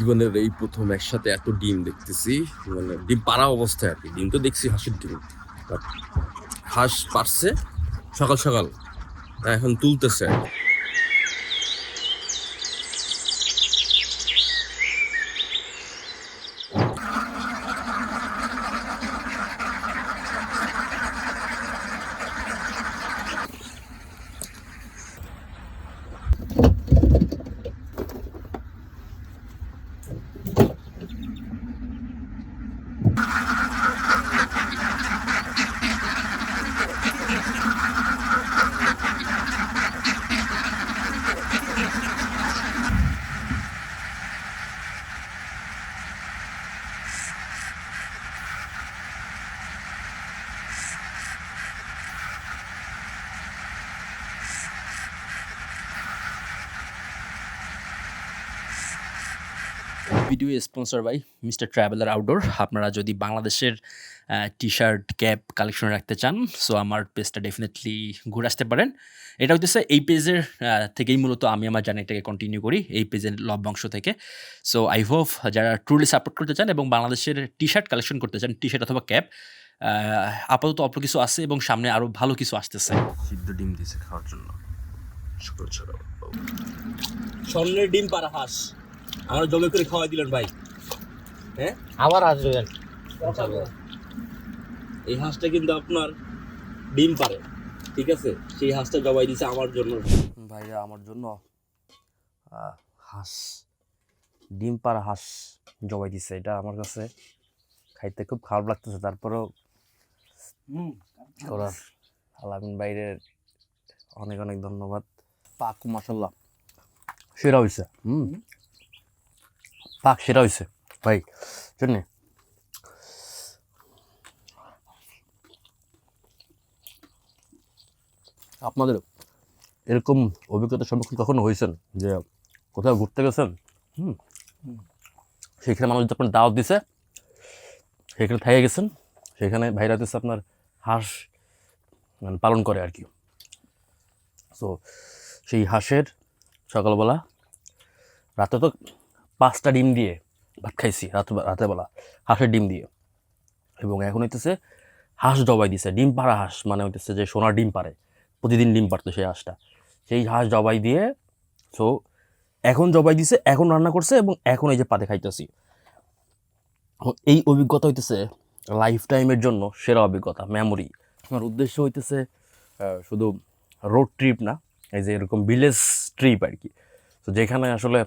জীবনের এই প্রথম একসাথে এত ডিম দেখতেছি মানে ডিম পাড়া অবস্থায় আর কি। ডিম তো দেখছি, হাঁসের ডিম। হাঁস পারছে সকাল সকাল। এখন তুলতেছে। আর কি। Video sponsor by Mister Traveller Outdoor আপনারা যদি বাংলাদেশের টি শার্ট ক্যাপ কালেকশন রাখতে চান সো আমার পেজটা ডেফিনেটলি ঘুরে আসতে পারেন। এটা হচ্ছে এই পেজের থেকেই মূলত আমি আমার জার্নিটাকে কন্টিনিউ করি এই পেজের লভ্যাংশ থেকে। সো আই হোপ যারা ট্রুলি সাপোর্ট করতে চান এবং বাংলাদেশের টি শার্ট কালেকশন করতে চান টি শার্ট অথবা ক্যাপ আপাতত অল্প কিছু আছে এবং সামনে আরও ভালো কিছু আসতেছে। সিদ্ধ ডিম দিছে খাওয়ার জন্য। স্বর্ণের ডিম পাড়া হাঁস আমার জমে করে খাওয়াই দিলেন ভাই। হ্যাঁ? আবার আসবেন এই হাঁসটা কিন্তু আপনার ডিম পারে ঠিক আছে? সেই হাঁসটা জবাই দিছে আমার জন্য। ভাইরা আমার জন্য হাঁস ডিম পাড়া হাঁস জবাই দিছে এটা আমার কাছে খাইতে খুব খারাপ লাগতেছে। তারপরেও করার আলামিন বাইরের অনেক অনেক ধন্যবাদ। পাক মাসাল্লাহ সেরা হয়েছে হুম। পাক সেরা হয়েছে ভাই, জন্যে। আপনাদের এরকম অভিজ্ঞতার সম্মুখীন কখনো হয়েছেন? যে কোথাও ঘুরতে গেছেন? হুম? সেখানে মানুষ যখন দাওয়াত দিছে, সেখানে থেকে গেছেন, সেখানে ভাইরা দিচ্ছে আপনার হাঁস মানে পালন করে আর কি। সো সেই হাঁসের সকালবেলা, রাতে তো পাঁচটা ডিম দিয়ে ভাত খাইছি রাত রাতেরবেলা, হাঁসের ডিম দিয়ে। এবং এখন হইতেছে হাঁস জবাই দিছে, ডিম পাড়া হাঁস মানে হইতেছে যে সোনার ডিম পারে প্রতিদিন ডিম পারতো সেই হাঁসটা। সেই হাঁস জবাই দিয়ে সো এখন জবাই দিছে, এখন রান্না করছে এবং এখন এই যে পাতে খাইতেছি। এই অভিজ্ঞতা হইতেছে লাইফ টাইমের জন্য সেরা অভিজ্ঞতা মেমোরি আমার উদ্দেশ্য হইতেছে শুধু রোড ট্রিপ না, এই যে এরকম ভিলেজ ট্রিপ আর কি। তো যেখানে আসলে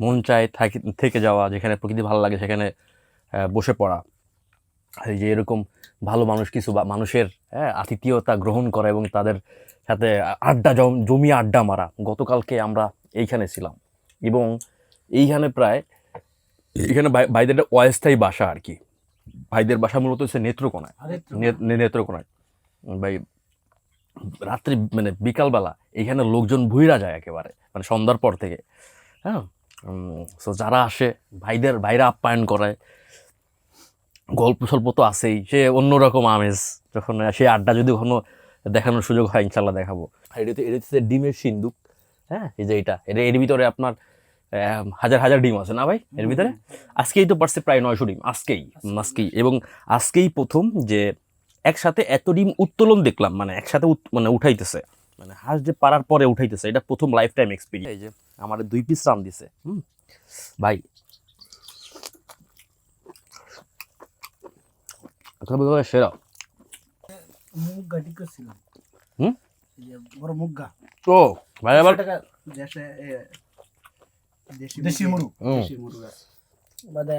মন চায় থাকি থেকে যাওয়া যেখানে প্রকৃতি ভালো লাগে সেখানে বসে পড়া। এই যে এরকম ভালো মানুষ কিছু বা মানুষের হ্যাঁ আতিথেয়তা গ্রহণ করা এবং তাদের সাথে আড্ডা জম- আড্ডা মারা। গতকালকে আমরা এইখানে ছিলাম এবং এইখানে প্রায় এখানে ভাই- ভাইদের একটা অস্থায়ী বাসা আর কি। ভাইদের বাসা মূলত হচ্ছে নেত্রকোনায়। নেত্রকোনায়। ভাই রাত্রি মানে বিকালবেলা এখানে লোকজন ভুইরা যায় একেবারে মানে সন্ধ্যার পর থেকে। হ্যাঁ সো যারা আসে ভাইদের ভাইরা আপ্যায়ন করে গল্প স্বল্প তো আছেই সে অন্যরকম আমেজ যখন সেই আড্ডা যদি কখনো দেখানোর সুযোগ হয় ইনশাল্লাহ দেখাবো। আর এটা এটা হচ্ছে ডিমের সিন্দুক হ্যাঁ এই যে এটা এটা এর ভিতরে আপনার হাজার হাজার ডিম আছে না ভাই? এর ভিতরে? আজকেই তো পারছে প্রায় নয়শো ডিম আজকেই আজকেই। এবং আজকেই প্রথম যে একসাথে এত ডিম উত্তোলন দেখলাম মানে একসাথে মানে উঠাইতেছে মানে হাঁস যে পারার পরে উঠাইতেছে এটা প্রথম লাইফ টাইম এক্সপিরিয়েন্স এই যে আমার দুই পিস রান দিছে। হুম ভাই। কথা বলতে গেলে সেরা মুগা ঠিক করছিলাম। হুম? বড় মুগা ও ভাই আবার দেশে দেশি বাদে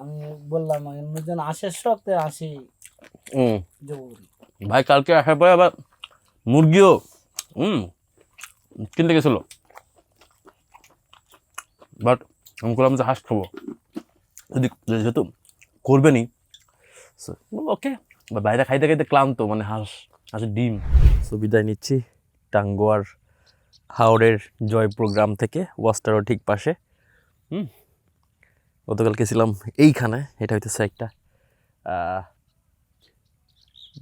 আমি বললাম যেন আসে শখতে আসি। হুম। ভাই কালকে আসার পরে আবার মুরগিও হুম কিনতে গেছিল। বাট আমি করলাম যে হাঁস খাব। যদি যেহেতু করবেনই ওকে বাইরে খাইতে খাইতে ক্লান্ত মানে হাঁস হাঁসের ডিম। সো বিদায় নিচ্ছি টাঙ্গুয়ার হাওড়ের জয় প্রোগ্রাম থেকে ওয়াস্টারও ঠিক পাশে। হুম। গতকালকে ছিলাম এইখানে এটা হইতেছে একটা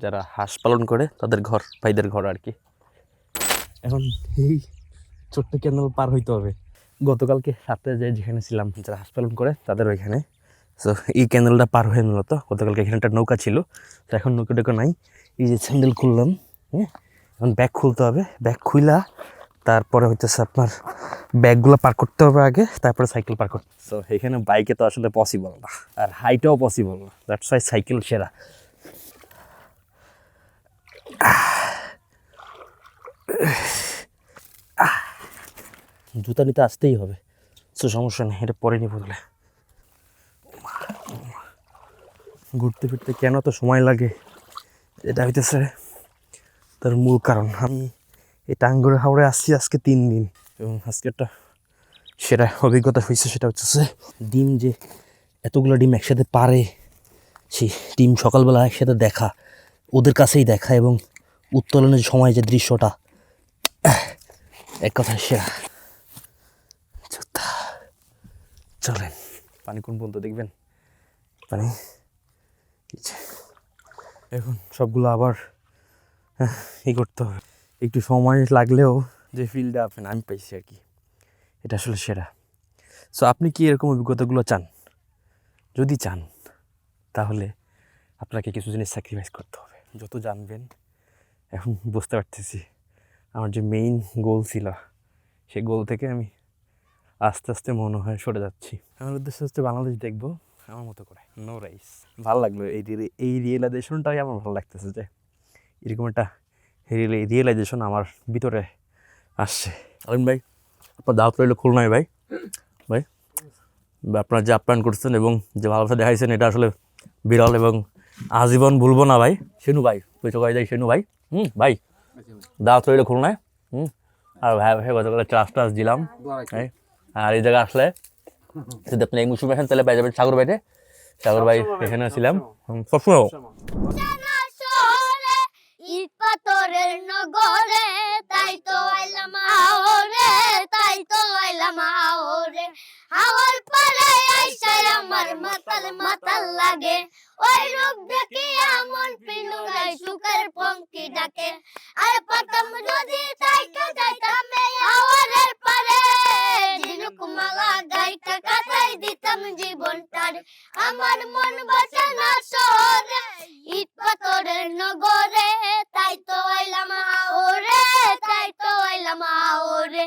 যারা হাঁস পালন করে তাদের ঘর ভাইদের ঘর আর কি। এখন এই ছোট্ট ক্যানেল পার হইতে হবে। গতকালকে রাত্রে যে যেখানে ছিলাম, যারা হাঁস পালন করে, তাদের ওইখানে। সো এই ক্যান্ডেলটা পার হয়ে মূলত গতকালকে এখানে একটা নৌকা ছিল। তো এখন নৌকা টোকা নাই। এই যে স্যান্ডেল খুললাম হ্যাঁ? এখন ব্যাগ খুলতে হবে। ব্যাগ খুইলা, তারপরে হইতেছে আপনার ব্যাগগুলো পার করতে হবে আগে, তারপরে সাইকেল পার করতে সো এখানে বাইকে তো আসলে পসিবল না, আর হাইটাও পসিবল না। দ্যাটস ওয়াই সাইকেল সেরা। জুতা নিতে আসতেই হবে। সো সমস্যা নেই, এটা পরে নিয়ে বদলে ঘুরতে ফিরতে কেন তো সময় লাগে? এটা হইতেছে তার মূল কারণ। আমি এই টাঙ্গুরে হাওড়ে আসছি আজকে তিন দিন। এবং আজকে একটা সেটা অভিজ্ঞতা হয়েছে সেটা হচ্ছে ডিম যে এতগুলো ডিম একসাথে পারে, সেই ডিম সকালবেলা একসাথে দেখা, ওদের কাছেই দেখা এবং উত্তোলনের সময় যে দৃশ্যটা এক কথা সেরা। চলেন। পানি কোন পর্যন্ত দেখবেন? পানি। এখন সবগুলো আবার আহ, ই করতে হবে। একটু সময় লাগলেও যে ফিলটা আপনি আমি পাইছি আর কি। এটা আসলে সেরা। সো আপনি কি এরকম অভিজ্ঞতাগুলো চান? যদি চান তাহলে আপনাকে কিছু জিনিস স্যাক্রিফাইস করতে হবে। যত জানবেন। এখন বুঝতে পারতেছি। আমার যে মেইন গোল ছিল সেই গোল থেকে আমি আস্তে আস্তে মনে হয় সরে যাচ্ছি। আমার উদ্দেশ্য হচ্ছে বাংলাদেশ দেখব আমার মতো করে। নো রাইস ভালো লাগল এই এই রিয়েলাইজেশনটাই আমার ভালো লাগতেছে যে এরকম একটা রিয়েলাইজেশন আমার ভিতরে আসছে। আলিম ভাই আপনার দাওয়াত রইল খুলনায় ভাই। ভাই আপনার যে আপ্যায়ন করছেন এবং যে ভালোবাসা দেখাইছেন এটা আসলে বিরল এবং আজীবন ভুলবো না ভাই। সেনু ভাই পরিচয় করে যাই সেনু ভাই। হুম ভাই দাওয়াত রইল খুলনায়। হুম আর ভাই ভাই গতকাল চাষ টাস দিলাম। হ্যাঁ আর এই জায়গায় আসলে যদি আপনি এই মুসুম আসেন তাহলে পাই যাবেন সাগর ভাইতে সাগর ভাই এখানে ছিলাম। সবসময় পাথরের নগরে তাই তো আইলাম আওরে তাই তো আইলাম আওরে পারে আমার মাতাল মাতাল লাগে। ওই রূপ দেখি এমন পিনুরাই সুখের পঙ্কি ডাকে। আর পাতাম যদি তাইকে যাইতাম এই হাওয়ারের পারে ঝিনুক মালা গাইটা কাটাই দিতাম জীবনটার আমার মন বাসে না শহরে ইট পাথরের নগরে তাই তো আইলাম আওরে তাই তো আইলাম আওরে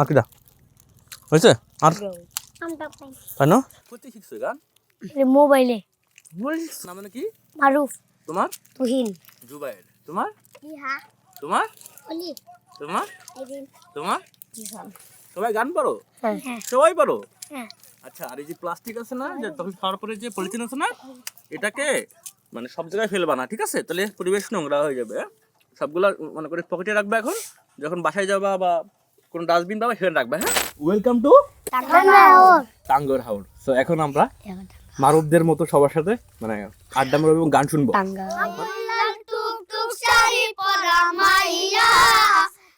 আর কিটা হয়েছে? আর? আমটা পাই তাই না? কোথায় শিখছো গান? মোবাইলে নাম মানে কি? মারুফ। তোমার? তুহিন। জুবাইর তোমার? ইহা তোমার? অলি তোমার? এদিন তোমার? জিসান সবাই গান পারো? হ্যাঁ। সবাই পারো? হ্যাঁ। আচ্ছা আর এই যে প্লাস্টিক আছে না যে তখন খাওয়ার পরে যে পলিথিন আছে না এটাকে মানে সব জায়গায় ফেলবা না ঠিক আছে? তাহলে পরিবেশ নোংরা হয়ে যাবে। হ্যাঁ? সবগুলা মনে করে পকেটে রাখবে এখন। যখন বাসায় যাবা বা কোনো ডাস্টবিন পাবা সেখানে রাখবে হ্যাঁ? Welcome to Tanguar Haor so এখন আমরা মারুফদের মতো সবার সাথে মানে আড্ডা মারবো এবং গান শুনব। টাঙ্গা টুক টুক শাড়ি পরা মাইয়া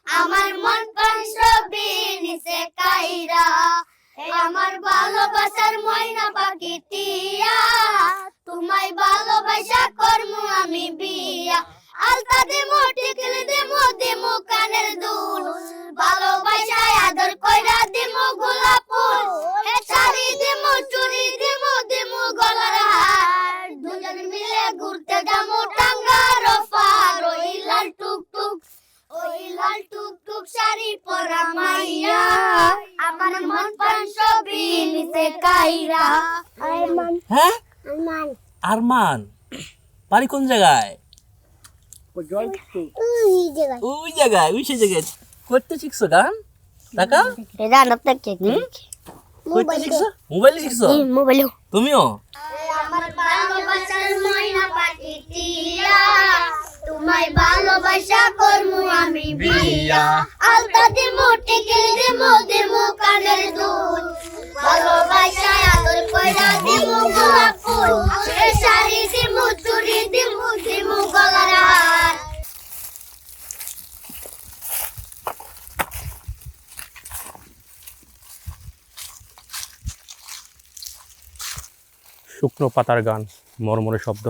আমার মন প্রাণ সবই নিচে কাইরা। আমার ভালোবাসার ময়না পাখি টিয়া তোমায় ভালোবাসা করমু আমি বিয়া। আলতা দিমু টিকল দিমু দিমু কানের দুল। ভালোবাসায় আদর কইরা দিমু গোলাপ ফুল। হে শাড়ি দিমু চুড়ি দিমু দিমু গলার হার। দুজন মিলে ঘুরতে যামু টাঙ্গার পার ওই লাল টুক টুক ওই লাল টুক টুক শাড়ি পরা মাইয়া। আমার মন প্রাণ সবই নিতে কাইরা। আরমান। হ্যাঁ? আরমান। আরমান বাড়ি কোন জায়গায়? জায়গায় ওই জায়গায় ওই সেই জায়গায় করতে শিখছো গান টাকা এটা নাতে কে করতে শিখছো মোবাইলে শিখছো মোবাইল তুমিও আমার ময়না ভালোবাসা করমু আমি বিয়া। কানের ভালোবাসা আদর কইরা গোলাপ ফুল। শাড়ি গলার হার। শুকনো পাতার গান, মরমরে শব্দ।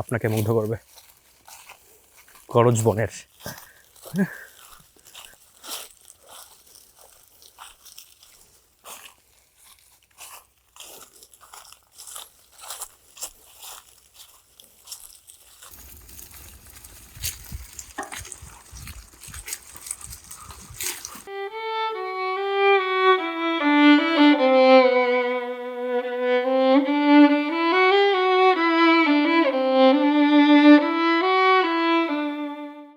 আপনাকে মুগ্ধ করবে। করজ বনের